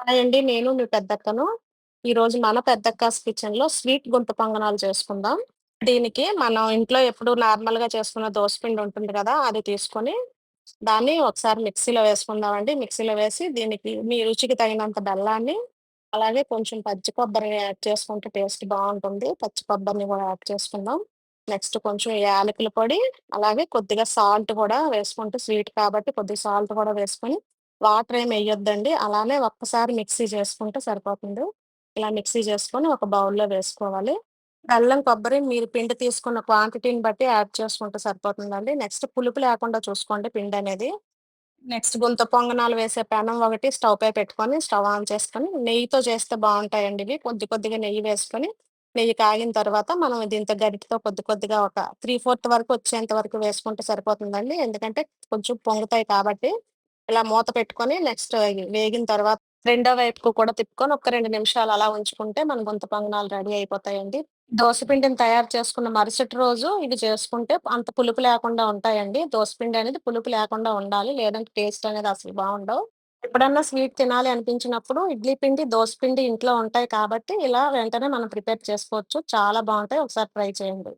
Hi అండి. నేను మీ పెద్దక్కను. ఈరోజు మన పెద్దక్కాస్ కిచెన్‌లో స్వీట్ గుంత పొంగనాలు చేసుకుందాం. దీనికి మనం ఇంట్లో ఎప్పుడు నార్మల్‌గా చేసుకున్న దోస పిండి ఉంటుంది కదా అది తీసుకొని, దాన్ని ఒకసారి మిక్సీలో వేసుకుందామండి. మిక్సీలో వేసి దీనికి మీ రుచికి తగినంత బెల్లాన్ని, అలాగే కొంచెం పచ్చి కొబ్బరిని యాడ్ చేసుకుంటే టేస్ట్ బాగుంటుంది పచ్చి కొబ్బరిని కూడా యాడ్ చేసుకుందాం. నెక్స్ట్ కొంచెం యాలకుల పొడి, అలాగే కొద్దిగా సాల్ట్ కూడా వేసుకుంటే స్వీట్ కాబట్టి కొద్దిగా సాల్ట్ కూడా వేసుకొని, వాటర్ ఏమి వేయొద్దండి అలానే ఒక్కసారి మిక్సీ చేసుకుంటే సరిపోతుంది. ఇలా మిక్సీ చేసుకొని ఒక బౌల్‌లో వేసుకోవాలి. బెల్లం, కొబ్బరి మీరు పిండి తీసుకున్న క్వాంటిటీని బట్టి యాడ్ చేసుకుంటే సరిపోతుందండి. నెక్స్ట్ పులుపు లేకుండా చూసుకోండి పిండి అనేది నెక్స్ట్ గుంత పొంగనాలు వేసే పెనం ఒకటి స్టవ్ పై పెట్టుకొని, స్టవ్ ఆన్ చేసుకొని, నెయ్యితో చేస్తే బాగుంటాయండి ఇవి. కొద్ది కొద్దిగా నెయ్యి వేసుకొని, నెయ్యి కాగిన తర్వాత మనం దీంతో గరిటితో కొద్ది కొద్దిగా ఒక 3/4 వరకు వచ్చేంత వరకు వేసుకుంటే సరిపోతుందండి. ఎందుకంటే కొంచెం పొంగుతాయి కాబట్టి. ఇలా మూత పెట్టుకొని నెక్స్ట్ వేగిన తర్వాత రెండో వైపుకు కూడా తిప్పుకొని ఒక రెండు నిమిషాలు అలా ఉంచుకుంటే మన గుంత పొంగనాలు రెడీ అయిపోతాయండి. దోస పిండిని తయారు చేసుకున్న మరుసటి రోజు ఇవి చేసుకుంటే అంత పులుపు లేకుండా ఉంటాయండి. దోస పిండి అనేది పులుపు లేకుండా ఉండాలి. లేదంటే టేస్ట్ అనేది అసలు బాగుండవు ఎప్పుడన్నా స్వీట్ తినాలి అనిపించినప్పుడు ఇడ్లీ పిండి, దోస పిండి ఇంట్లో ఉంటాయి కాబట్టి ఇలా వెంటనే మనం ప్రిపేర్ చేసుకోవచ్చు. చాలా బాగుంటాయి ఒకసారి ట్రై చేయండి.